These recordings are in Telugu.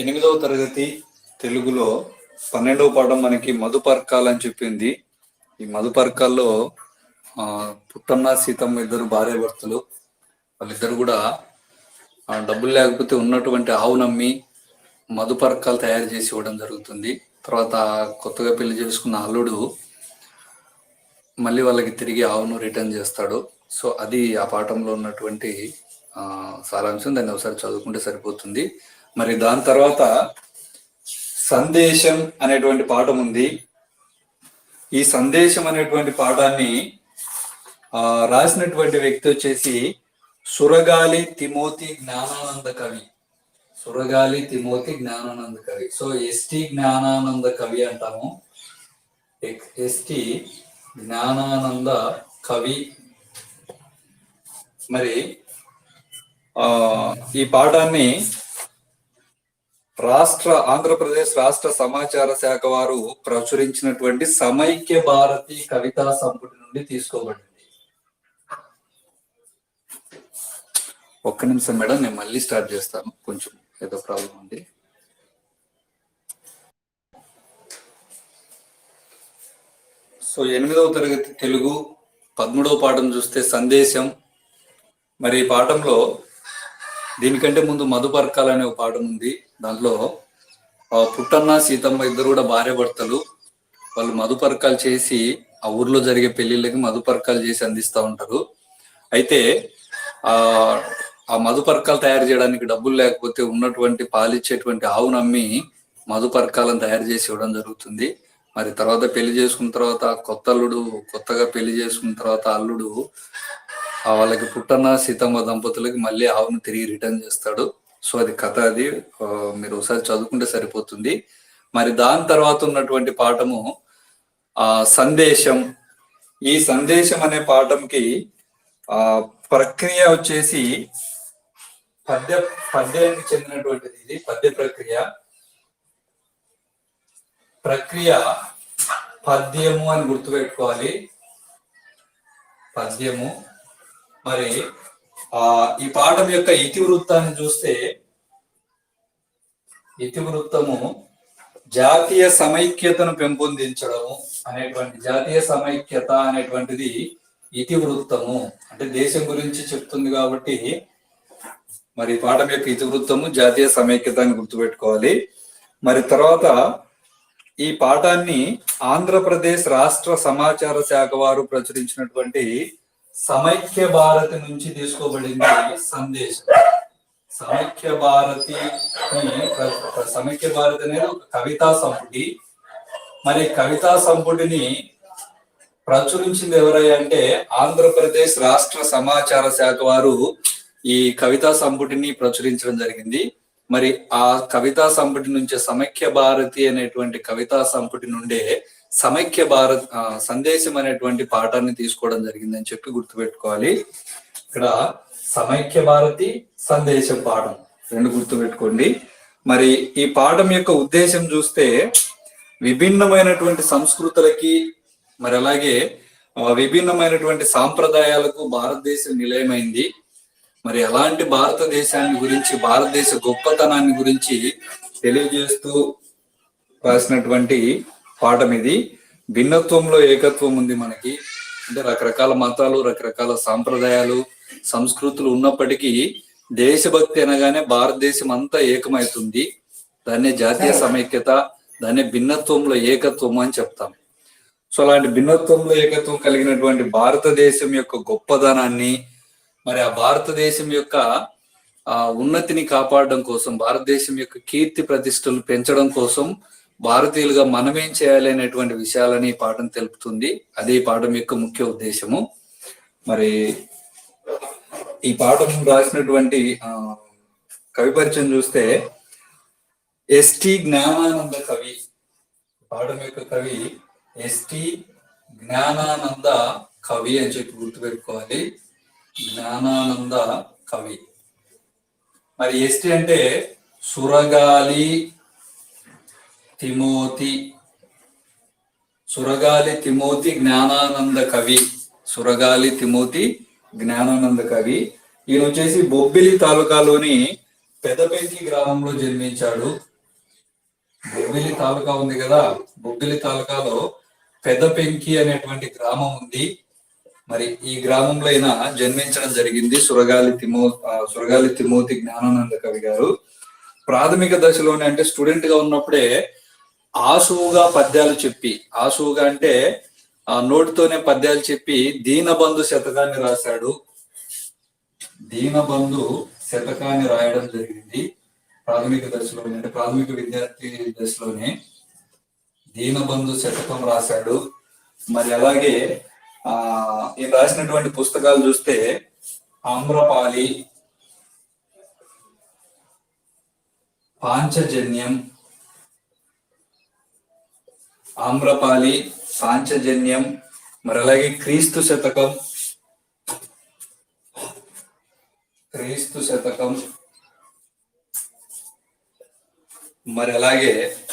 ఎనిమిదవ తరగతి తెలుగులో పన్నెండవ పాఠం మనకి మధుపర్కాలు అని చెప్పింది. ఈ మధుపర్కాల్లో పుట్టన్న సీతమ్మ ఇద్దరు భార్య భర్తలు వాళ్ళిద్దరు కూడా డబ్బులు లేకపోతే ఉన్నటువంటి ఆవు నమ్మి మధుపర్కాలు తయారు చేసి ఇవ్వడం జరుగుతుంది. తర్వాత కొత్తగా పెళ్ళి చేసుకున్న అల్లుడు మళ్ళీ వాళ్ళకి తిరిగి ఆవును రిటర్న్ చేస్తాడు. సో అది ఆ పాఠంలో ఉన్నటువంటి సారాంశం. దాన్ని ఒకసారి చదువుకుంటే సరిపోతుంది. మరి దాని తర్వాత సందేశం అనేటువంటి పాఠం ఉంది. ఈ సందేశం అనేటువంటి పాఠాన్ని ఆ, రాసినటువంటి వ్యక్తి వచ్చేసి సురగాలి తిమోతి జ్ఞానానంద కవి. సురగాలి తిమోతి జ్ఞానానంద కవి. సో ఎస్టి జ్ఞానానంద కవి అంటాము. ఎస్టి జ్ఞానానంద కవి. మరి ఆ ఈ పాఠాన్ని రాష్ట్ర ఆంధ్రప్రదేశ్ రాష్ట్ర సమాచార శాఖ వారు ప్రచురించినటువంటి సమైక్య భారతి కవితా సంపుటి నుండి తీసుకోబడింది. ఒక్క నిమిషం మేడం నేను మళ్ళీ స్టార్ట్ చేస్తాను. కొంచెం ఏదో ప్రాబ్లం ఉంది. సో ఎనిమిదవ తరగతి తెలుగు పదమూడవ పాఠం చూస్తే సందేశం. మరి ఈ పాఠంలో దీనికంటే ముందు మధుపర్కాలు అనే ఒక పాఠం ఉంది. దాంట్లో ఆ, పుట్టన్న సీతమ్మ ఇద్దరు కూడా భార్య భర్తలు వాళ్ళు మధుపరకాలు చేసి ఆ ఊర్లో జరిగే పెళ్ళిళ్ళకి మధుపరకాలు చేసి అందిస్తూ ఉంటారు. అయితే ఆ ఆ మధుపరకాలు తయారు చేయడానికి డబ్బులు లేకపోతే ఉన్నటువంటి పాలిచ్చేటువంటి ఆవు నమ్మి మధుపరకాలను తయారు చేసి ఇవ్వడం జరుగుతుంది. మరి తర్వాత పెళ్ళి చేసుకున్న తర్వాత కొత్త అల్లుడు కొత్తగా పెళ్ళి చేసుకున్న తర్వాత అల్లుడు వాళ్ళకి పుట్టన్న సీతమ్మ దంపతులకి మళ్ళీ ఆవును తిరిగి రిటర్న్ చేస్తాడు. సో అది కథ అది. మీరు ఒకసారి చదువుకుంటే సరిపోతుంది. మరి దాని తర్వాత ఉన్నటువంటి పాఠము ఆ సందేశం. ఈ సందేశం అనే పాఠంకి ఆ ప్రక్రియ వచ్చేసి పద్య పద్యానికి చెందినటువంటిది ఇది పద్య ప్రక్రియ. ప్రక్రియ పద్యము అని గుర్తుపెట్టుకోవాలి. పద్యము. మరి ఆ ఈ పాఠం యొక్క ఇతివృత్తాన్ని చూస్తే ఇతివృత్తము జాతీయ సమైక్యతను పెంపొందించడము అనేటువంటి జాతీయ సమైక్యత అనేటువంటిది ఇతివృత్తము. అంటే దేశం గురించి చెప్తుంది కాబట్టి మరి ఈ పాఠం యొక్క ఇతివృత్తము జాతీయ సమైక్యత అని గుర్తుపెట్టుకోవాలి. మరి తర్వాత ఈ పాఠాన్ని ఆంధ్రప్రదేశ్ రాష్ట్ర సమాచార శాఖ వారు ప్రచురించినటువంటి సమైక్య భారతి నుంచి తీసుకోబడింది సందేశం. సమైక్య భారతి సమైక్య భారతి అనేది ఒక కవితా సంపుటి. మరి కవితా సంపుటిని ప్రచురించింది ఎవరై అంటే ఆంధ్రప్రదేశ్ రాష్ట్ర సమాచార శాఖ వారు ఈ కవితా సంపుటిని ప్రచురించడం జరిగింది. మరి ఆ కవితా సంపుటి నుంచి సమైక్య భారతి అనేటువంటి కవితా సంపుటి నుండే సమైక్య భారత్ సందేశం అనేటువంటి పాఠాన్ని తీసుకోవడం జరిగిందని చెప్పి గుర్తుపెట్టుకోవాలి. ఇక్కడ సమైక్య భారతి సందేశం పాఠం రెండు గుర్తుపెట్టుకోండి. మరి ఈ పాఠం యొక్క ఉద్దేశం చూస్తే విభిన్నమైనటువంటి సంస్కృతులకి మరి అలాగే విభిన్నమైనటువంటి సాంప్రదాయాలకు భారతదేశం నిలయమైంది. మరి అలాంటి భారతదేశాన్ని గురించి భారతదేశ గొప్పతనాన్ని గురించి తెలియజేస్తూ రాసినటువంటి పాఠం ఇది భిన్నత్వంలో ఏకత్వం ఉంది మనకి. అంటే రకరకాల మతాలు రకరకాల సాంప్రదాయాలు సంస్కృతులు ఉన్నప్పటికీ దేశభక్తి అనగానే భారతదేశం అంతా ఏకమవుతుంది. దాన్నే జాతీయ సమైక్యత దాన్నే భిన్నత్వంలో ఏకత్వం అని చెప్తాం. సో అలాంటి భిన్నత్వంలో ఏకత్వం కలిగినటువంటి భారతదేశం యొక్క గొప్పదనాన్ని మరి ఆ భారతదేశం యొక్క ఆ ఉన్నతిని కాపాడడం కోసం భారతదేశం యొక్క కీర్తి ప్రతిష్టలు పెంచడం కోసం భారతీయులుగా మనమేం చేయాలి అనేటువంటి విషయాలని ఈ పాఠం తెలుపుతుంది. అదే ఈ పాఠం యొక్క ముఖ్య ఉద్దేశము. మరి ఈ పాఠం రాసినటువంటి ఆ, కవి పరిచయం చూస్తే ఎస్టి జ్ఞానానంద కవి. పాఠం యొక్క కవి ఎస్టి జ్ఞానానంద కవి అని చెప్పి గుర్తుపెట్టుకోవాలి. జ్ఞానానంద కవి. మరి ఎస్టి అంటే సురగాలి తిమోతి. సురగాలి తిమోతి జ్ఞానానంద కవి. సురగాలి తిమోతి జ్ఞానానంద కవి. ఈయన వచ్చేసి బొబ్బిలి తాలూకాలోని పెదపెంకి గ్రామంలో జన్మించాడు. బొబ్బిలి తాలూకా ఉంది కదా? బొబ్బిలి తాలూకాలో పెద్ద పెంకి అనేటువంటి గ్రామం ఉంది. మరి ఈ గ్రామంలో అయినా జన్మించడం జరిగింది సురగాలి తిమో సురగాలి తిమోతి జ్ఞానానంద కవి గారు. ప్రాథమిక దశలోనే అంటే స్టూడెంట్గా ఉన్నప్పుడే ఆసువుగా పద్యాలు చెప్పి ఆసువుగా అంటే ఆ నోటితోనే పద్యాలు చెప్పి దీనబంధు శతకాన్ని రాశాడు. దీనబంధు శతకాన్ని రాయడం జరిగింది ప్రాథమిక దశలోనే అంటే ప్రాథమిక విద్యార్థి దశలోనే దీనబంధు శతకం రాశాడు. మరి అలాగే ఆ ఈయన రాసినటువంటి పుస్తకాలు చూస్తే ఆమ్రపాలి పాంచజన్యం ఆమ్రపాలి పాంచజన్యం మరి అలాగే క్రీస్తు శతకం. క్రీస్తు శతకం. మరి అలాగే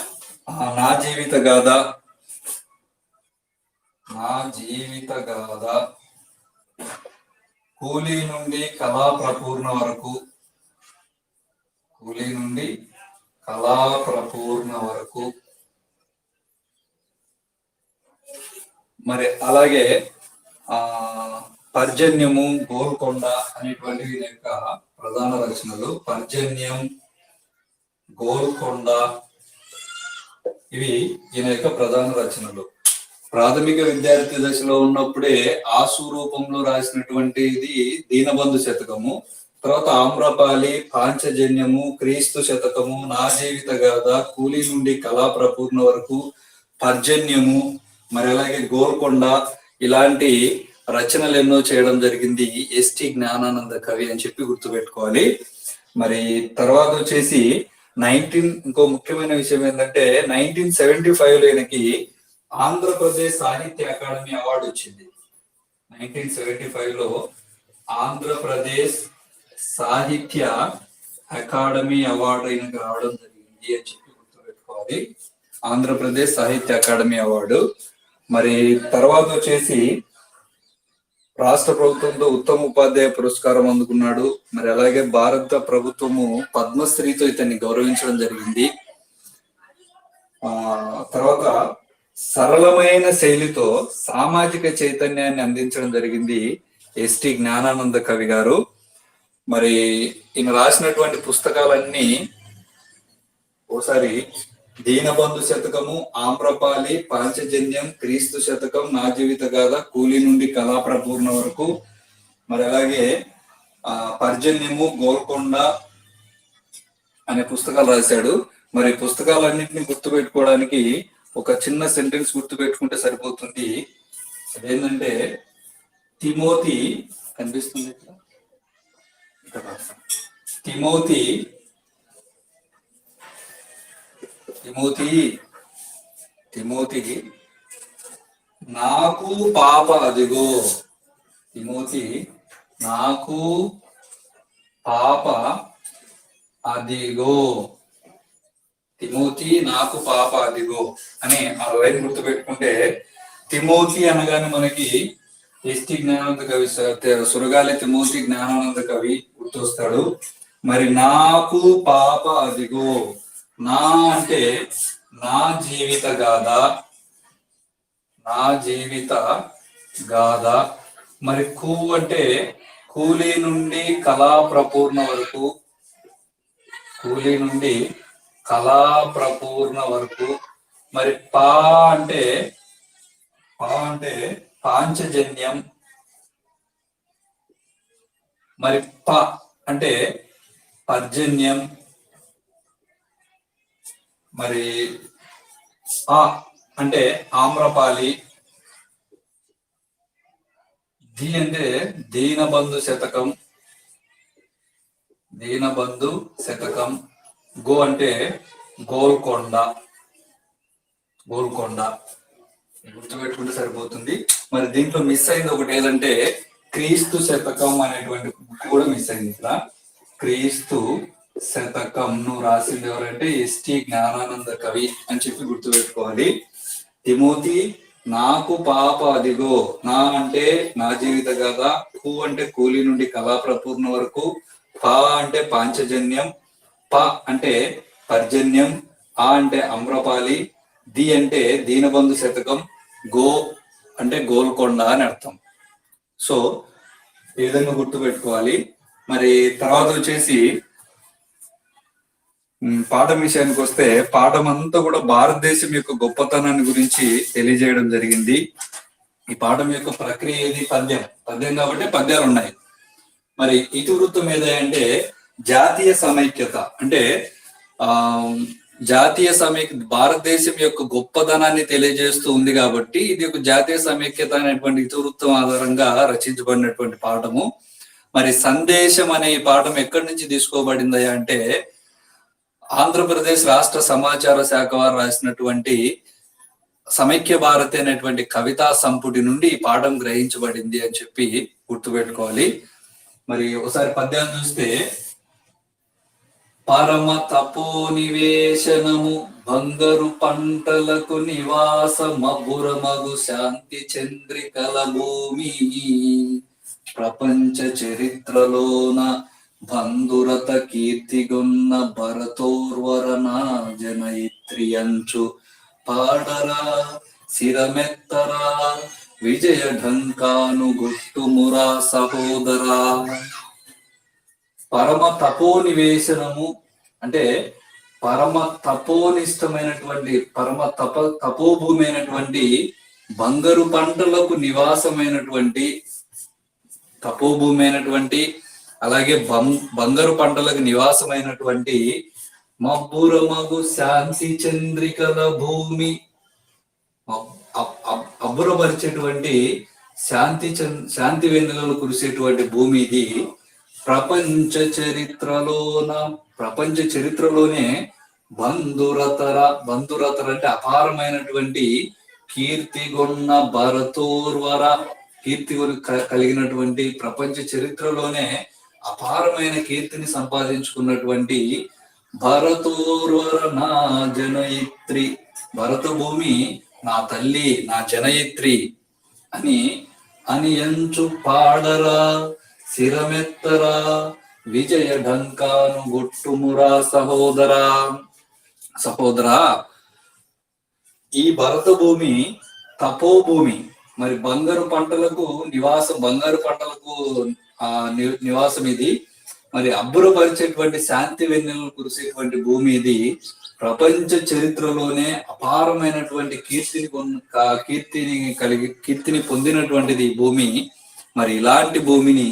నా జీవిత గాథ. నా జీవిత గాథ. కూలీ నుండి కళా ప్రపూర్ణ వరకు. కూలీ నుండి కళా ప్రపూర్ణ వరకు. మరి అలాగే ఆ పర్జన్యము గోల్కొండ అనేటువంటివి యొక్క ప్రధాన రచనలు. పర్జన్యం గోల్కొండ ఇవి ఈయన యొక్క ప్రధాన రచనలు. ప్రాథమిక విద్యార్థి దశలో ఉన్నప్పుడే ఆసు రూపంలో రాసినటువంటిది దీనబంధు శతకము తర్వాత ఆమ్రపాలి పాంచజన్యము క్రీస్తు శతకము నా జీవిత గాథ కూలి నుండి కళా ప్రపూర్ణ వరకు పర్జన్యము మరి అలాగే గోల్కొండ ఇలాంటి రచనలు ఎన్నో చేయడం జరిగింది ఎస్టి జ్ఞానానంద కవి అని చెప్పి గుర్తుపెట్టుకోవాలి. మరి తర్వాత వచ్చేసి నైన్టీన్ ఇంకో ముఖ్యమైన విషయం ఏంటంటే నైన్టీన్ సెవెంటీ ఫైవ్లో ఈయనకి ఆంధ్రప్రదేశ్ సాహిత్య అకాడమీ అవార్డు వచ్చింది. నైన్టీన్ సెవెంటీ ఫైవ్లో ఆంధ్రప్రదేశ్ సాహిత్య అకాడమీ అవార్డు ఈయనకు రావడం జరిగింది అని చెప్పి గుర్తుపెట్టుకోవాలి. Andhra Pradesh Sahitya academy award. మరి తర్వాత వచ్చేసి రాష్ట్ర ప్రభుత్వంతో ఉత్తమ ఉపాధ్యాయ పురస్కారం అందుకున్నాడు. మరి అలాగే భారత ప్రభుత్వము పద్మశ్రీతో ఇతన్ని గౌరవించడం జరిగింది. ఆ తర్వాత సరళమైన శైలితో సామాజిక చైతన్యాన్ని అందించడం జరిగింది ఎస్టి జ్ఞానానంద కవి గారు. మరి ఈయన రాసినటువంటి పుస్తకాలన్నీ ఓసారి దీనబంధు శతకము ఆమ్రపాలి పాంచజన్యం క్రీస్తు శతకం నా జీవిత గాథ కూలి నుండి కళాప్రపూర్ణ వరకు. మరి అలాగే ఆ పర్జన్యము గోల్కొండ అనే పుస్తకాలు రాశాడు. మరి పుస్తకాలన్నింటినీ గుర్తు పెట్టుకోవడానికి ఒక చిన్న సెంటెన్స్ గుర్తు పెట్టుకుంటే సరిపోతుంది. అదేంటంటే తిమోతి కనిపిస్తుంది ఇక్కడ? తిమోతి తిమోతి తిమోతి నాకు పాప అదిగో. తిమోతి నాకు పాప అదిగో. తిమోతి నాకు పాప అదిగో అని ఆ లైన్ గుర్తు పెట్టుకుంటే తిమోతి అనగానే మనకి ఎస్టి జ్ఞానానంద కవి సురగాలి తిమోతి జ్ఞానానంద కవి గుర్తొస్తాడు. మరి నాకు పాప అదిగో. నా అంటే నా జీవిత గాథ నా జీవిత గాథ. మరి కూ అంటే కూలీ నుండి కళా ప్రపూర్ణ వరకు కూలీ నుండి కళా ప్రపూర్ణ వరకు. మరి పా అంటే పా అంటే పాంచజన్యం. మరి ప అంటే పర్జన్యం. మరి ఆ అంటే ఆమ్రపాలి ది అంటే దీనబంధు శతకం దీనబంధు శతకం గో అంటే గోల్కొండ గోల్కొండ. గుర్తుపెట్టుకుంటే సరిపోతుంది. మరి దీంట్లో మిస్ అయింది ఒకటి ఏదంటే క్రీస్తు శతకం అనేటువంటి బుక్ కూడా మిస్ అయింది ఇక్కడ. క్రీస్తు శతకంను రాసింది ఎవరంటే ఎస్టి జ్ఞానానంద కవి అని చెప్పి గుర్తుపెట్టుకోవాలి. తిమోతి నాకు పాప అదిగో నా అంటే నా జీవిత కథ కు అంటే కూలి నుండి కళాప్రపూర్ణ వరకు పా అంటే పాంచజన్యం ప అంటే పర్జన్యం ఆ అంటే అమ్రపాలి ది అంటే దీనబంధు శతకం గో అంటే గోల్కొండ అని అర్థం. సో ఈ విధంగా గుర్తు పెట్టుకోవాలి మరి తర్వాత వచ్చేసి పాఠం విషయానికి వస్తే పాఠం అంతా కూడా భారతదేశం యొక్క గొప్పతనాన్ని గురించి తెలియజేయడం జరిగింది. ఈ పాఠం యొక్క ప్రక్రియ ఏది? పద్యం. పద్యం కాబట్టి పద్యాలు ఉన్నాయి. మరి ఇతివృత్తం ఏదంటే అంటే జాతీయ సమైక్యత. అంటే ఆ జాతీయ సమైక్య భారతదేశం యొక్క గొప్పదనాన్ని తెలియజేస్తూ ఉంది కాబట్టి ఇది ఒక జాతీయ సమైక్యత అనేటువంటి ఇతివృత్తం ఆధారంగా రచించబడినటువంటి పాఠము. మరి సందేశం అనే ఈ పాఠం ఎక్కడి నుంచి తీసుకోబడిందా అంటే ఆంధ్రప్రదేశ్ రాష్ట్ర సమాచార శాఖ వారు రాసినటువంటి సమైక్య భారతి అనేటువంటి కవితా సంపుటి నుండి ఈ పాఠం గ్రహించబడింది అని చెప్పి గుర్తుపెట్టుకోవాలి. మరి ఒకసారి పద్యాలు చూస్తే పరమ తపో నివేశనము బంగారు పంటలకు నివాసమబురమగు శాంతి చంద్రికల భూమి ప్రపంచ చరిత్రలోన బంధురత కీర్తిగొన్న భరతోర్వరన జనయిత్రియంచు పాడరా శిరమెత్తరా విజయ ఢంకాను గుట్టుమురా సహోదరా. పరమ తపోనివేశనము అంటే పరమ తపోనిష్టమైనటువంటి పరమ తప తపోభూమైనటువంటి బంగారు పంటలకు నివాసమైనటువంటి తపోభూమైనటువంటి అలాగే బం బంగారు పంటలకు నివాసమైనటువంటి మబ్బురమగు శాంతి చంద్రికల భూమి అబ్- అబ్బురపరిచేటువంటి శాంతి శాంతి వెన్నెలను కురిసేటువంటి భూమి ఇది. ప్రపంచ చరిత్రలోన ప్రపంచ చరిత్రలోనే బంధురతర బంధురతర అంటే అపారమైనటువంటి కీర్తిగొన్న భరతోర్వర కీర్తి కలిగినటువంటి ప్రపంచ చరిత్రలోనే అపారమైన కీర్తిని సంపాదించుకున్నటువంటి భరతోర్వర నా జనయిత్రి భరత భూమి నా తల్లి నా జనయిత్రి అని అని ఎంచు పాడరా శిరమెత్తరా విజయ ఢంకాను గుట్టుమురా సహోదరా. సహోదరా ఈ భరత భూమి తపోభూమి మరి బంగారు పంటలకు నివాసం బంగారు పంటలకు నివాసం ఇది మరి అబ్బురపరిచేటువంటి శాంతి వెన్నెలను కురిసేటువంటి భూమి ఇది ప్రపంచ చరిత్రలోనే అపారమైనటువంటి కీర్తిని కీర్తిని కలిగి కీర్తిని పొందినటువంటిది భూమి. మరి ఇలాంటి భూమిని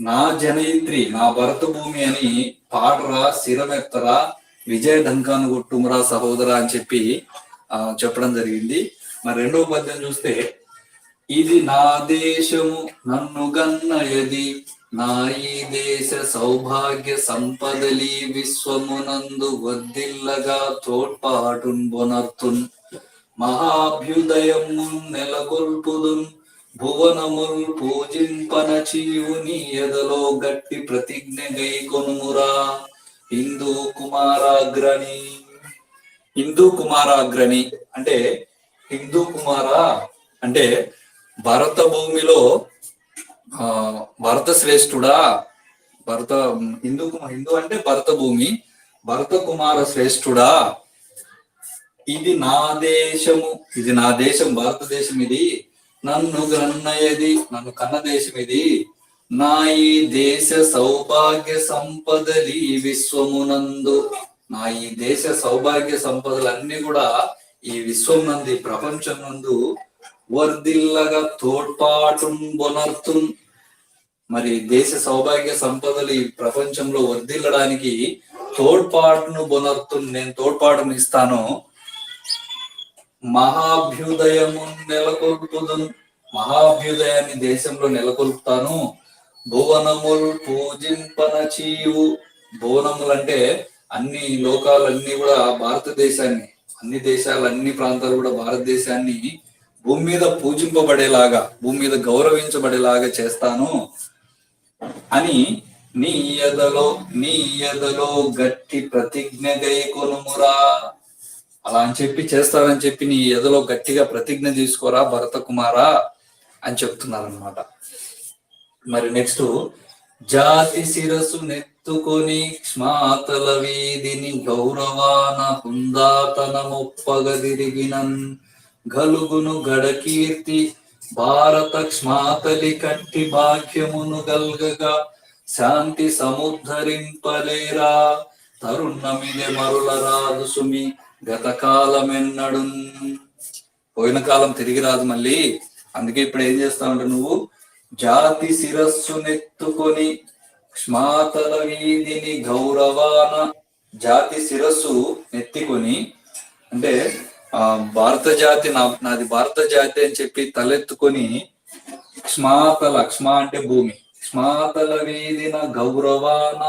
నా జనయిత్రి నా భరత భూమి అని పాడరా శిరమెత్తరా విజయ ఢంకాను కొట్టుమురా సహోదరా అని చెప్పి ఆ చెప్పడం జరిగింది. మరి రెండవ పద్యం చూస్తే ఇది నా దేశము నన్ను గన్నయది. నా ఈ దేశ సౌభాగ్య సంపదలి విశ్వమునందు వద్దిల్లగా తోడ్పాటున్ బొనర్తున్. మహాభ్యుదయము నెలకొల్పుదున్ భువనముల్ పూజింపన చీవుని ఎదలో గట్టి ప్రతిజ్ఞ గైకొనుమురా హిందూ కుమారాగ్రణి హిందూ కుమారాగ్రణి అంటే హిందూ కుమారా? అంటే భరత భూమిలో ఆ భరత శ్రేష్ఠుడా భరత హిందూ హిందూ అంటే భరత భూమి భరత కుమార శ్రేష్ఠుడా? ఇది నా దేశము ఇది నా దేశం భారతదేశం ఇది. నన్ను గ్రన్నయది నన్ను కన్న దేశం ఇది నా ఈ దేశ సౌభాగ్య సంపదలి విశ్వమునందు. నా ఈ దేశ సౌభాగ్య సంపదలన్నీ కూడా ఈ విశ్వం నందు ప్రపంచం నందు వర్ధిల్లగా తోడ్పాటున్ బొనర్తున్ మరి దేశ సౌభాగ్య సంపదలు ఈ ప్రపంచంలో వర్ధిల్లడానికి తోడ్పాటును బొనర్తుం నేను తోడ్పాటును ఇస్తాను. మహాభ్యుదయము నెలకొల్పుదున్ మహాభ్యుదయాన్ని దేశంలో నెలకొల్పుతాను. భువనముల్ పూజింపన చీవు భువనములు అంటే అన్ని లోకాలన్నీ కూడా భారతదేశాన్ని అన్ని దేశాలు అన్ని ప్రాంతాలు కూడా భారతదేశాన్ని భూమి మీద పూజింపబడేలాగా భూమి మీద గౌరవించబడేలాగా చేస్తాను అని నీ ఎదలో నీ ఎదలో గట్టి ప్రతిజ్ఞ గైకొనుమురా అలా అని చెప్పి చేస్తానని చెప్పి నీ ఎదలో గట్టిగా ప్రతిజ్ఞ తీసుకోరా భరత కుమారా అని చెప్తున్నారనమాట మరి నెక్స్ట్ జాతి శిరస్సు నెత్తుకొని క్ష్మాతల వీధిని గౌరవాన హుందాతనమొప్పగదిరిగినన్ గలుగును గడకీర్తి భారత క్ష్మాతలి కంటి భాగ్యమును గల్గగా శాంతి సముద్ధరింపలేరా? తరుణమిదే మరుల రాదు సుమి గత కాలమెన్నడు పోయిన కాలం తిరిగి రాదు మళ్ళీ. అందుకే ఇప్పుడు ఏం చేస్తావంటే నువ్వు? జాతి శిరస్సు నెత్తుకొని క్ష్మాతల వీధిని గౌరవాన జాతి శిరస్సు నెత్తికొని అంటే ఆ భారత జాతి నా నాది భారత జాతి అని చెప్పి తలెత్తుకొని క్ష్మాతల క్ష్మా అంటే భూమి. క్ష్మాతల వీధిన గౌరవాన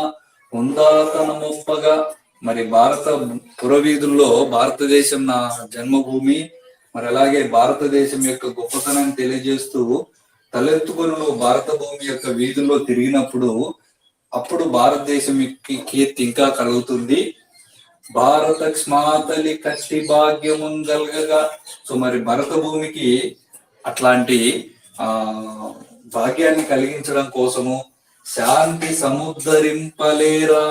ఉందాతనమొప్పగా. మరి భారత పురవీధుల్లో భారతదేశం నా జన్మభూమి. మరి అలాగే భారతదేశం యొక్క గొప్పతనాన్ని తెలియజేస్తూ తలెత్తుకొని నువ్వు భారత భూమి యొక్క వీధుల్లో తిరిగినప్పుడు అప్పుడు భారతదేశం కీర్తి ఇంకా కలుగుతుంది. భారత క్ష్మాతలి కట్టి భాగ్యముంగల్గగా సో మరి భరత భూమికి అట్లాంటి ఆ భాగ్యాన్ని కలిగించడం కోసము శాంతి సముద్ధరింపలేరా?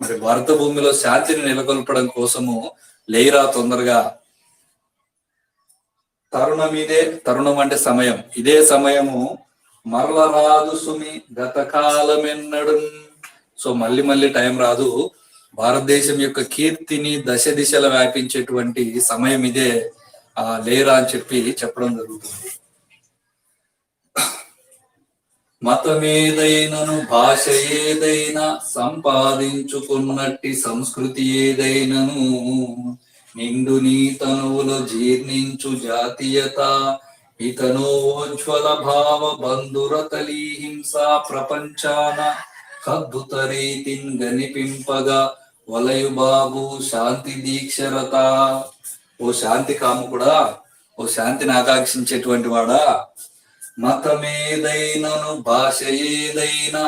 మరి భారత భూమిలో శాంతిని నెలకొల్పడం కోసము లేరా తొందరగా? తరుణం ఇదే తరుణం అంటే సమయం. ఇదే సమయము మరల రాదు సుమి గతకాలమెన్నడు సో మళ్ళీ మళ్ళీ టైం రాదు. భారతదేశం యొక్క కీర్తిని దశ దిశల వ్యాపించేటువంటి సమయం ఇదే ఆ లేరా అని చెప్పి చెప్పడం జరుగుతుంది. మతమేదైనను భాష ఏదైనా సంపాదించుకున్నట్టి సంస్కృతి ఏదైనను నిండు నీ తనువులో జీర్ణించు జాతీయత ఇతనోజ్వల భావ బంధురతలీ హింస ప్రపంచాన అద్భుత రీతిన్ గనిపింపగా వలయు బాబు శాంతి దీక్షరత ఓ శాంతి కాముకుడా ఓ శాంతిని ఆకాంక్షించేటువంటి వాడా. మతం ఏదైనాను భాష ఏదైనా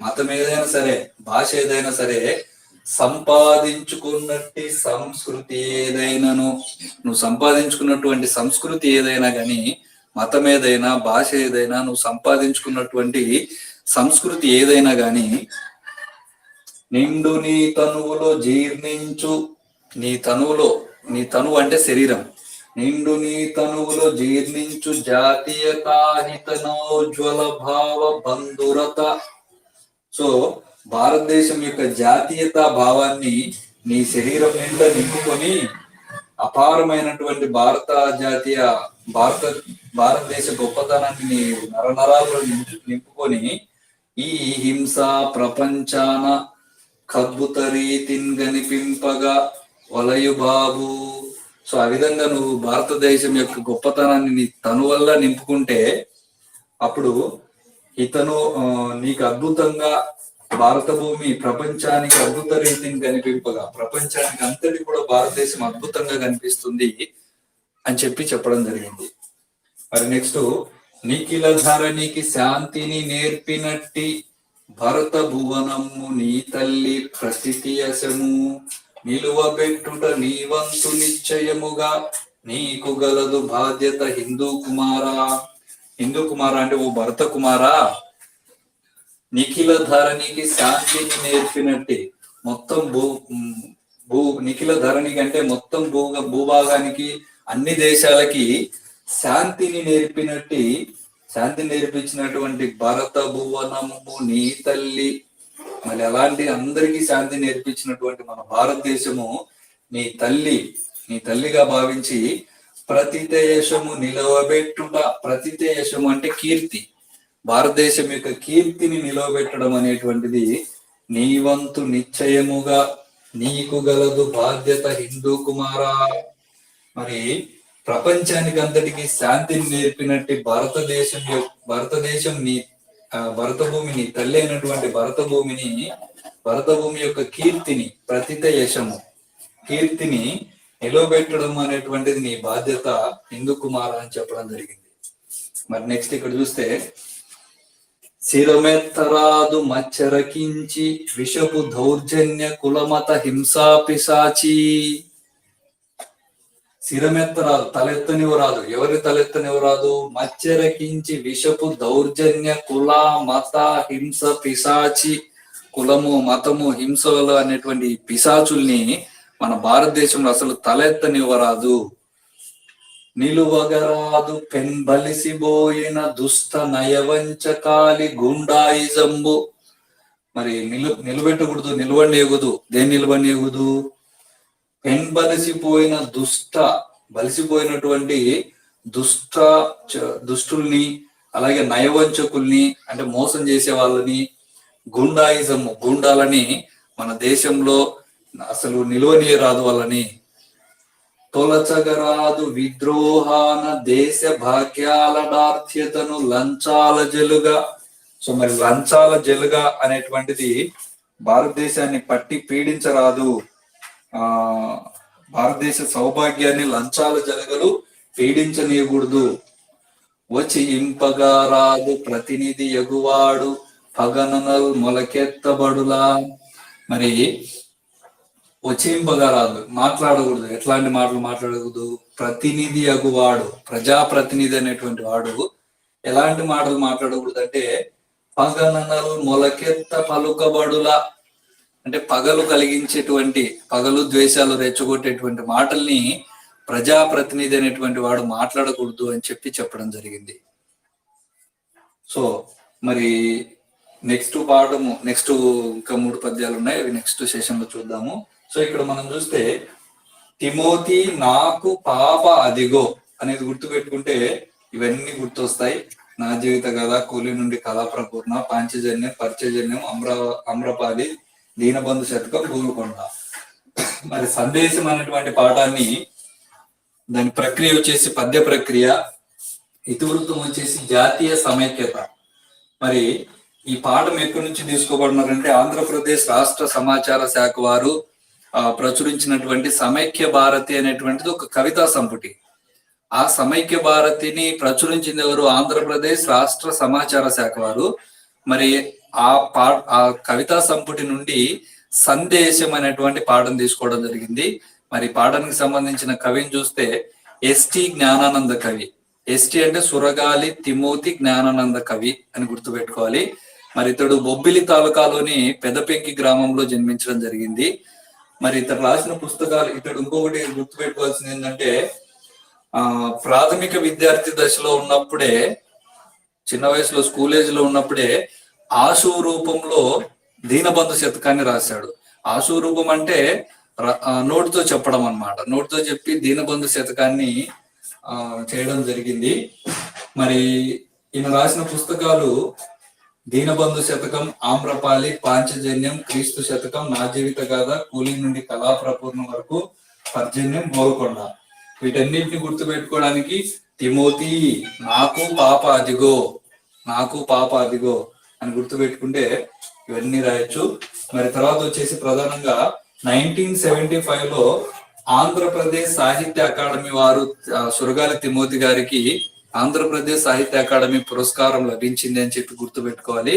మతం ఏదైనా సరే భాష ఏదైనా సరే సంపాదించుకున్నట్టు సంస్కృతి ఏదైనాను. నువ్వు సంపాదించుకున్నటువంటి సంస్కృతి ఏదైనా గాని మతం ఏదైనా భాష ఏదైనా నువ్వు సంపాదించుకున్నటువంటి సంస్కృతి ఏదైనా గాని నిండు నీ తనువులో జీర్ణించు. నీ తనువులో నీ తనువు అంటే శరీరం. నిండు నీ తనువులో జీర్ణించు జాతీయతాహితనోజ్వల భావ బంధురత. సో భారతదేశం యొక్క జాతీయత భావాన్ని నీ శరీరం నిండా నింపుకొని అపారమైనటువంటి భారత జాతీయ భారత భారతదేశ గొప్పతనాన్ని నీ నరనరాల్లో నింపు నింపుకొని ఈ హింస ప్రపంచాన కద్భుత రీతిని గనిపింపగా వలయు బాబు. సో ఆ విధంగా నువ్వు భారతదేశం యొక్క గొప్పతనాన్ని నీ తను వల్ల నింపుకుంటే అప్పుడు ఇతను నీకు అద్భుతంగా భారత భూమి ప్రపంచానికి అద్భుత రీతిని కనిపింపగా ప్రపంచానికి అంతటి కూడా భారతదేశం అద్భుతంగా కనిపిస్తుంది అని చెప్పి చెప్పడం జరిగింది. మరి నెక్స్ట్ నిఖిల ధరణికి శాంతిని నేర్పినట్టి భరత భువనము నీ తల్లి ప్రతియసము నిలువబెట్టుట నీ వంతు నిశ్చయముగా నీకు గలదు బాధ్యత హిందూ కుమారా. హిందూ కుమార అంటే ఓ భరత కుమారా. నిఖిల ధరణికి శాంతిని నేర్పినట్టే. మొత్తం భూ భూ నిఖిల ధరణికి అంటే మొత్తం భూ భూభాగానికి అన్ని దేశాలకి శాంతిని నేర్పినట్టి. శాంతి నేర్పించినటువంటి భరత భువనము నీ తల్లి. మరి అలాంటి అందరికీ శాంతి నేర్పించినటువంటి మన భారతదేశము నీ తల్లి నీ తల్లిగా భావించి ప్రతిదేశము నిలవబెట్టుట ప్రతిదేశము అంటే కీర్తి. భారతదేశం యొక్క కీర్తిని నిలవబెట్టడం అనేటువంటిది నీ వంతు నిశ్చయముగా నీకు గలదు బాధ్యత హిందూ కుమారా. మరి ప్రపంచానికి అంతటికి శాంతిని నేర్పినట్టు భారతదేశం యొక్క భారతదేశం నీ భరత భూమిని తల్లి అయినటువంటి భరత భూమిని భరత భూమి యొక్క కీర్తిని ప్రతిత యశము. కీర్తిని నిలవబెట్టడం అనేటువంటిది నీ బాధ్యత హిందూ కుమార్ అని చెప్పడం జరిగింది. మరి నెక్స్ట్ ఇక్కడ చూస్తే శిరమెత్తరాదు మచ్చరకించి విషపు దౌర్జన్య కులమత హింసా పిశాచి సిరమెత్తరాదు తలెత్తనివ్వరాదు. ఎవరి తలెత్తనివ్వరాదు? మచ్చరకించి విషపు దౌర్జన్య కుల మత హింస పిశాచి కులము మతము హింసలు అనేటువంటి పిశాచుల్ని మన భారతదేశంలో అసలు తలెత్తనివ్వరాదు. నిలువగరాదు పెంబలిసిబోయిన దుష్ట నయవంచకాలి గుండాయిజంబు. మరి నిలు నిలబెట్టకూడదు నిలవనీయకూడదు దేని నిలవనీయకూడదు పెంబలిసిపోయిన దుష్ట బలిసిపోయినటువంటి దుష్ట చ- దుష్టుల్ని అలాగే నయవంచకుల్ని అంటే మోసం చేసే వాళ్ళని గుండాయిజం గుండాలని మన దేశంలో అసలు నిలువనీయరాదు వాళ్ళని. తొలచగరాదు విద్రోహాన దేశ భాగ్యాలడార్థ్యతను లంచాల జలుగా. సో మరి లంచాల జలుగా అనేటువంటిది భారతదేశాన్ని పట్టి పీడించరాదు. ఆ భారతదేశ సౌభాగ్యాన్ని లంచాల జలగలు పీడించనీయకూడదు. వచ్చి ఇంపగా రాదు ప్రతినిధి ఎగువాడు పగననల్ మొలకెత్తబడులా. మరి వచ్చింపగా రాదు మాట్లాడకూడదు. ఎట్లాంటి మాటలు మాట్లాడకూడదు? ప్రతినిధి అగువాడు ప్రజాప్రతినిధి అనేటువంటి వాడు ఎలాంటి మాటలు మాట్లాడకూడదు అంటే పగననల్ మొలకెత్త పలుకబడులా. అంటే పగలు కలిగించేటువంటి పగలు ద్వేషాలు రెచ్చగొట్టేటువంటి మాటల్ని ప్రజాప్రతినిధి అనేటువంటి వాడు మాట్లాడకూడదు అని చెప్పి చెప్పడం జరిగింది. సో మరి నెక్స్ట్ పాఠము నెక్స్ట్ ఇంకా మూడు పద్యాలు ఉన్నాయి అవి నెక్స్ట్ సెషన్లో చూద్దాము. సో ఇక్కడ మనం చూస్తే తిమోతి నాకు పాప అదిగో అనేది గుర్తు పెట్టుకుంటే ఇవన్నీ గుర్తొస్తాయి. నా జీవిత కథ కూలి నుండి కళాప్రపూర్ణ పాంచజన్యం పరిచయజన్యం అమ్ర అమ్రపాలి దీనబంధు శతకం గోల్కొండ మరి సందేశం అనేటువంటి పాఠాన్ని దాని ప్రక్రియ వచ్చేసి పద్య ప్రక్రియ ఇతివృత్తం వచ్చేసి జాతీయ సమైక్యత. మరి ఈ పాఠం ఎక్కడి నుంచి తీసుకోబడినారంటే ఆంధ్రప్రదేశ్ రాష్ట్ర సమాచార శాఖ వారు ఆ, ప్రచురించినటువంటి సమైక్య భారతి అనేటువంటిది ఒక కవితా సంపుటి. ఆ సమైక్య భారతిని ప్రచురించింది ఎవరు? ఆంధ్రప్రదేశ్ రాష్ట్ర సమాచార శాఖ వారు. మరి ఆ పా ఆ కవితా సంపుటి నుండి సందేశం అనేటువంటి పాఠం తీసుకోవడం జరిగింది. మరి పాఠానికి సంబంధించిన కవిని చూస్తే ఎస్టి జ్ఞానానంద కవి. ఎస్టి అంటే సురగాలి తిమోతి జ్ఞానానంద కవి అని గుర్తుపెట్టుకోవాలి. మరి ఇతడు బొబ్బిలి తాలూకాలోని పెదపెంకి గ్రామంలో జన్మించడం జరిగింది. మరి ఇతడు రాసిన పుస్తకాలు ఇతడు ఇంకొకటి గుర్తుపెట్టుకోవాల్సింది ఏంటంటే ఆ ప్రాథమిక విద్యార్థి దశలో ఉన్నప్పుడే చిన్న వయసులో స్కూల్ ఏజ్లో ఉన్నప్పుడే ఆశు రూపంలో దీనబంధు శతకాన్ని రాశాడు. ఆశు రూపం అంటే ర- నోటితో చెప్పడం అన్నమాట. నోటితో చెప్పి దీనబంధు శతకాన్ని ఆ చేయడం జరిగింది. మరి ఈయన రాసిన పుస్తకాలు దీనబంధు శతకం ఆమ్రపాలి పాంచజన్యం క్రీస్తు శతకం నా జీవిత గాథ కూలి నుండి కళాప్రపూర్ణం వరకు పర్జన్యం గోల్కొండ. వీటన్నింటిని గుర్తుపెట్టుకోవడానికి తిమోతి నాకు పాప అదిగో నాకు పాప అదిగో అని గుర్తుపెట్టుకుంటే ఇవన్నీ రాయొచ్చు. మరి తర్వాత వచ్చేసి ప్రధానంగా నైన్టీన్ సెవెంటీ ఫైవ్లో ఆంధ్రప్రదేశ్ సాహిత్య అకాడమీ వారు సురగాలి తిమోతి గారికి ఆంధ్రప్రదేశ్ సాహిత్య అకాడమీ పురస్కారం లభించింది అని చెప్పి గుర్తుపెట్టుకోవాలి.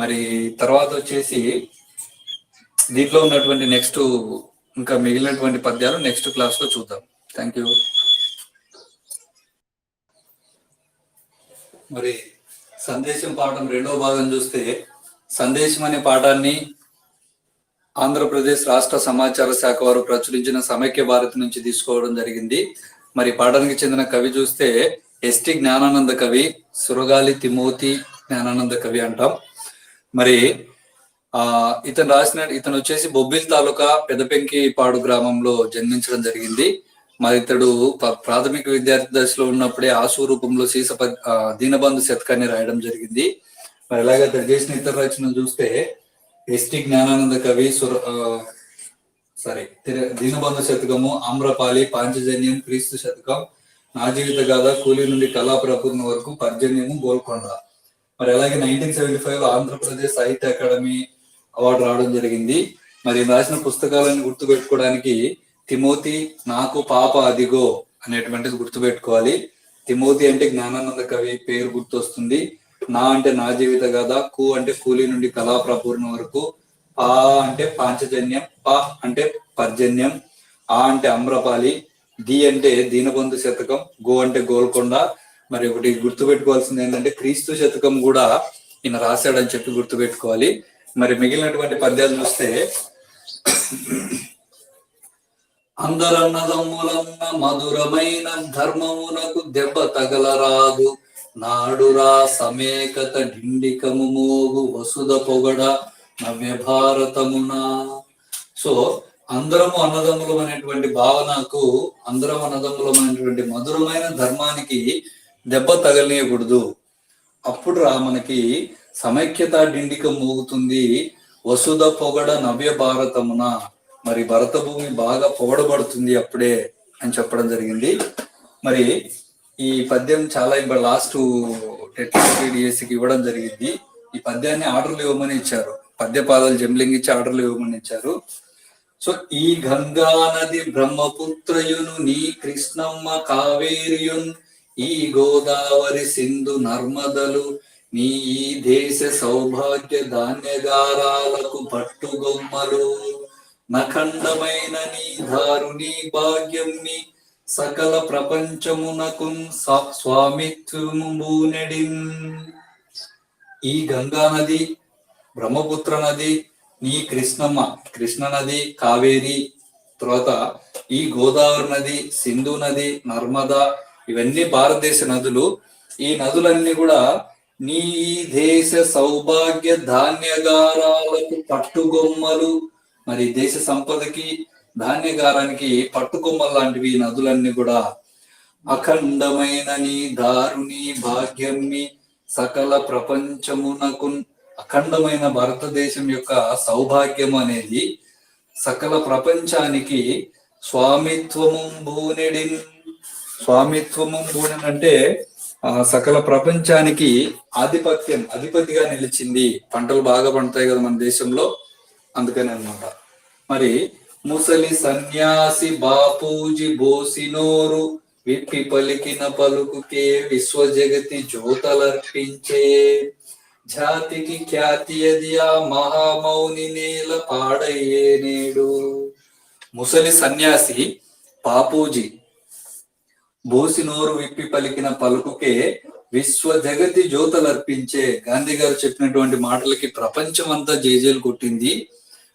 మరి తర్వాత వచ్చేసి దీంట్లో ఉన్నటువంటి నెక్స్ట్ ఇంకా మిగిలినటువంటి పద్యాలు నెక్స్ట్ క్లాస్లో చూద్దాం. థ్యాంక్ యూ మరి సందేశం పాఠం రెండవ భాగం చూస్తే సందేశం అనే పాఠాన్ని ఆంధ్రప్రదేశ్ రాష్ట్ర సమాచార శాఖ వారు ప్రచురించిన సమైక్య భారత్ నుంచి తీసుకోవడం జరిగింది. మరి పాఠానికి చెందిన కవి చూస్తే ఎస్టి జ్ఞానానంద కవి సురగాలి తిమోతి జ్ఞానానంద కవి అంటాం. మరి ఆ ఇతను రాసిన ఇతను వచ్చేసి బొబ్బిల్ తాలూకా పెదపెంకిపాడు గ్రామంలో జన్మించడం జరిగింది. మరి ఇతడు ప్రాథమిక విద్యార్థి దశలో ఉన్నప్పుడే ఆశు రూపంలో సీస దీనబంధు శతకాన్ని రాయడం జరిగింది. మరి అలాగే అతడు చేసిన ఇతర రచనలు చూస్తే ఎస్టి జ్ఞానానంద కవి సుర సారీ దీనబంధు శతకము ఆమ్రపాలి పాంచజన్యం క్రీస్తు శతకం నా జీవిత గాథ కూలీ నుండి కళా ప్రపూర్ణ వరకు పర్జన్యము గోల్కొండ. మరి అలాగే nineteen seventy five Andhra Pradesh Sahitya academy award రావడం జరిగింది. మరి రాసిన పుస్తకాలను గుర్తుపెట్టుకోవడానికి తిమోతి నాకు పాప అదిగో అనేటువంటిది గుర్తుపెట్టుకోవాలి. తిమోతి అంటే జ్ఞానానంద కవి పేరు గుర్తొస్తుంది. నా అంటే నా జీవిత గాథ కు అంటే కూలీ నుండి కళాప్రపూర్ణ వరకు పా అంటే పాంచజన్యం ప అంటే పర్జన్యం ఆ అంటే అమ్రపాలి ది అంటే దీనబంధు శతకం గో అంటే గోల్కొండ. మరి ఒకటి గుర్తుపెట్టుకోవాల్సింది ఏంటంటే క్రీస్తు శతకం కూడా ఈయన రాశాడని చెప్పి గుర్తుపెట్టుకోవాలి. మరి మిగిలినటువంటి పద్యాలు చూస్తే అందరన్నదమ్ములన్న మధురమైన ధర్మమునకు దెబ్బ తగలరాదు. నాడురా సమేకత డిండికము మోగు వసుద పొగడ నవ్య భారతమున. సో అందరము అన్నదమ్ములం అనేటువంటి భావనకు అందరం అన్నదమ్ములం అనేటువంటి మధురమైన ధర్మానికి దెబ్బ తగలనీయకూడదు. అప్పుడు రా మనకి సమైక్యత డిండికం మోగుతుంది. వసుద పొగడ నవ్య భారతమున. మరి భరత భూమి బాగా పొగడబడుతుంది అప్పుడే అని చెప్పడం జరిగింది. మరి ఈ పద్యం చాలా ఇప్పుడు లాస్ట్ డిఎస్సికి ఇవ్వడం జరిగింది. ఈ పద్యాన్ని ఆర్డర్లు ఇవ్వమని ఇచ్చారు. పద్యపాదాలు జంబ్లింగ్ ఇచ్చి ఆర్డర్లు ఇవ్వమని ఇచ్చారు. సో ఈ గంగా నది బ్రహ్మపుత్రయును నీ కృష్ణమ్మ కావేరియున్ ఈ గోదావరి సింధు నర్మదలు నీ ఈ దేశ సౌభాగ్య ధాన్యగారాలకు పట్టుగొమ్మలు. నఖండమైన నీ దారుని భాగ్యం నీ సకల ప్రపంచమునకు స్వామిత్వమునెడిన్ ఈ గంగా నది బ్రహ్మపుత్ర నది నీ కృష్ణమ్మ కృష్ణ నది కావేరి తర్వాత ఈ గోదావరి నది సింధు నది నర్మదా ఇవన్నీ భారతదేశ నదులు. ఈ నదులన్నీ కూడా నీ దేశ సౌభాగ్య ధాన్యగారాలకు పట్టుగొమ్మలు. మరి దేశ సంపదకి ధాన్యగారానికి పట్టుకొమ్మలు లాంటివి నదులన్నీ కూడా అఖండమైన నీ దారుని భాగ్యంని సకల ప్రపంచమునకు అఖండమైన భారతదేశం యొక్క సౌభాగ్యం అనేది సకల ప్రపంచానికి స్వామిత్వము భూనెడిన్ స్వామిత్వము భూనెన్ అంటే ఆ సకల ప్రపంచానికి ఆధిపత్యం అధిపతిగా నిలిచింది. పంటలు బాగా పండుతాయి కదా మన దేశంలో. అందుకని అనమాట మరి ముసలి సన్యాసి బాపూజీ బోసినోరు విప్పి పలికిన పలుకుకే విశ్వ జగతి జ్యోతలర్పించే. జాతికి ఖ్యాతి అది ఆ మహామౌని నేల పాడయ్యే నేడు. ముసలి సన్యాసి పాపూజీ బోసినోరు విప్పి పలికిన పలుకుకే విశ్వ జగతి జ్యోతలర్పించే. గాంధీ గారు చెప్పినటువంటి మాటలకి ప్రపంచం అంతా జేజేలు కొట్టింది.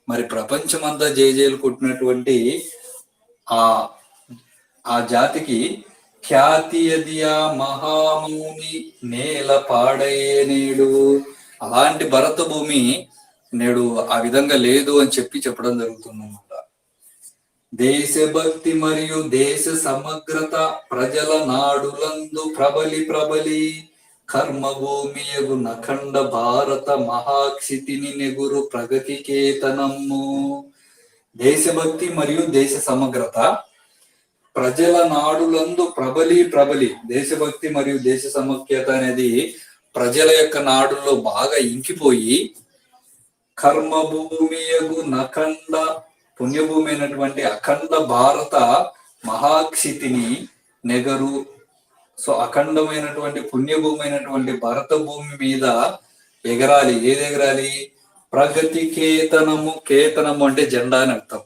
మరి ప్రపంచం అంతా జేజేలు కొట్టినటువంటి ఆ ఆ జాతికి ఖ్యాతియదియా మహామౌని నేల పాడయే నేడు. అలాంటి భరత భూమి నేడు ఆ విధంగా లేదు అని చెప్పి చెప్పడం జరుగుతుందన్నమాట దేశభక్తి మరియు దేశ సమగ్రత ప్రజల నాడులందు ప్రబలి ప్రబలి కర్మభూమియగు నఖండ భారత మహాక్షితిని నెగురు ప్రగతి కేతనము దేశభక్తి మరియు దేశ సమగ్రత. ప్రజల నాడులందు ప్రబలి ప్రబలి దేశభక్తి మరియు దేశ సమైక్యత అనేది ప్రజల యొక్క నాడుల్లో బాగా ఇంకిపోయి కర్మభూమియగు నఖండ పుణ్యభూమి అయినటువంటి అఖండ భారత మహాక్షితిని నెగరు సో అఖండమైనటువంటి పుణ్యభూమి అయినటువంటి భరత భూమి మీద ఎగరాలి. ఏది ఎగరాలి? ప్రగతి కేతనము కేతనము అంటే జెండా అని అర్థం.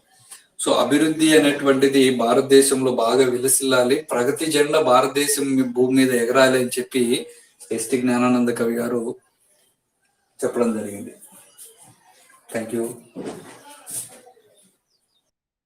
సో అభివృద్ధి అనేటువంటిది భారతదేశంలో బాగా విలసిల్లాలి. ప్రగతి జెండా భారతదేశం భూమి మీద ఎగరాలి అని చెప్పి ఎస్టి జ్ఞానానంద కవి గారు చెప్పడం జరిగింది. Thank you